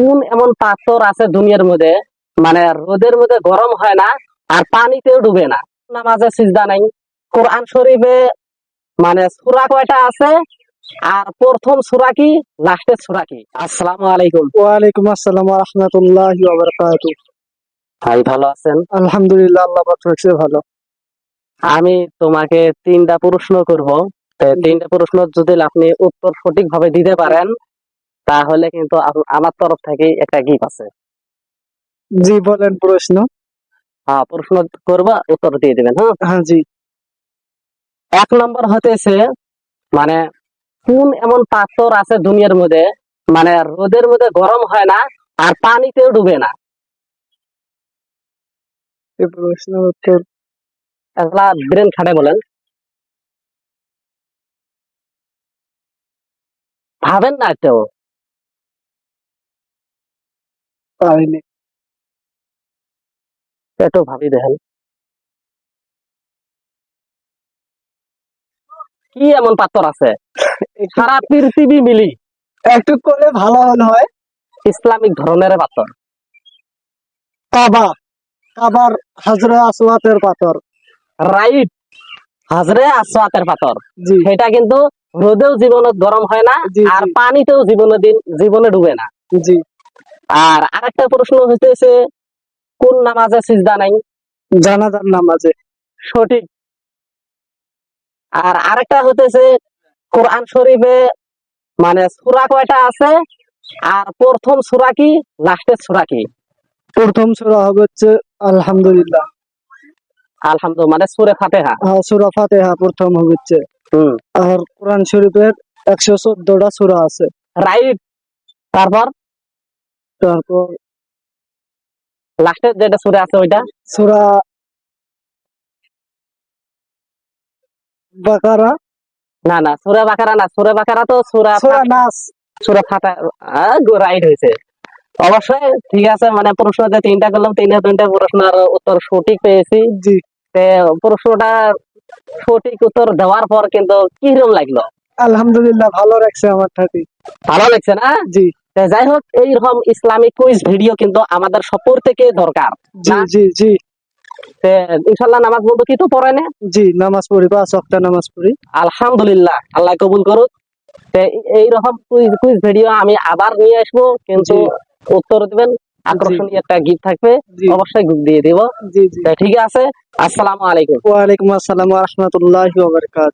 কোন এমন পাথর আছে দুনিয়ার মধ্যে মানে রোদের মধ্যে গরম হয় না আর পানিতেও ডুবে না। নামাজে সিজদা নাই। কোরআন শরীফে মানে সূরা কয়টা আছে? আর প্রথম সূরা কি? লাস্টের সূরা কি? আসসালামু আলাইকুম। ওয়ালাইকুম আসসালাম রহমতুল্লাহ বারাকাতু ভাই ভালো আছেন? আলহামদুলিল্লাহ আল্লাহ পাক রাখছে ভালো। আমি তোমাকে তিনটা প্রশ্ন করব। তিনটা প্রশ্ন যদি আপনি উত্তর সঠিকভাবে দিতে পারেন তাহলে কিন্তু আমার তরফ থেকে একটা গিফট আছে। জি বলেন প্রশ্ন। হ্যাঁ প্রশ্ন করবা উত্তর দিয়ে দিবেন হ্যাঁ? হ্যাঁ জি। এক নম্বর হতেছে মানে কোন এমন পাথর আছে দুনিয়ার মধ্যে মানে রোদের মধ্যে গরম হয় না আর পানিতেও ডুবে না? প্রশ্ন উত্তর। এগুলা ব্রেন খাটে বলেন। ভাবেন না একটু। ভাবি দেখেন। কি এমন পাথর আছে? সারা পৃথিবী মিলি। একটু করে ভালো হয়। ইসলামিক ধরনের পাথর। কাবা কাবার হাজরা আসওয়াতের পাথর। রাইট। হাজরে আসওয়াতের পাথর। সেটা কিন্তু রোদেও জীবনে গরম হয় না আর। পানিতেও জীবনে দিন জীবনে ডুবে না। জি। আর আরেকটা প্রশ্ন হইতেছে কোন নামাজে সিজদা নাই? জানাজার নামাজে। সঠিক। আর আরেকটা হতেছে কোরআন শরীফে মানে সুরা কয়টা আছে? আর প্রথম সূরা কি লাস্টের সূরা কি? প্রথম সূরা হবে হচ্ছে আলহামদুলিল্লাহ। আলহামদুলিল্লাহ মানে সূরা ফাতিহা। হ্যাঁ সূরা ফাতিহা প্রথম হবে হচ্ছে। হুম। আর কোরআন শরীফের একশো চোদ্দটা সূরা আছে। রাইট। তারপর? তারপর লাস্টের যেটা সূরা আছে ওইটা? সূরা বাকারা। না না সূরা বাকারা না সূরা বাকারা তো সূরা সূরা নাস। সুরা ফাটা রাইট হয়েছে। অবশ্যই ঠিক আছে মানে প্রশ্ন যে তিনটা করলাম তিনটা তিনটা প্রশ্নের উত্তর সঠিক পেয়েছি। জি। প্রশ্নটা সঠিক উত্তর দেওয়ার পর কিন্তু কীরকম লাগল? আলহামদুলিল্লাহ ভালো লাগছে আমার থাকি ভালো লাগছে না? জি। যাই হোক এইরকম ইসলামিক কুইজ ভিডিও কিন্তু আমাদের সপর থেকে দরকার জি জি জি। ইনশাল্লাহ নামাজ বলতে কি তো পড়ে না? জি নামাজ পড়ি পাঁচ ওয়াক্ত নামাজ পড়ি। আলহামদুলিল্লাহ আল্লাহ কবুল করুক। এইরকম কুইজ কুইজ ভিডিও আমি আবার নিয়ে আসব কিন্তু উত্তর দিবেন আকর্ষণীয় একটা গিফট থাকবে অবশ্যই gift দিয়ে দিব। ঠিক আছে আসসালামু আলাইকুম। ওয়ালাইকুম আসসালাম রহমতুল্লাহ বারকাত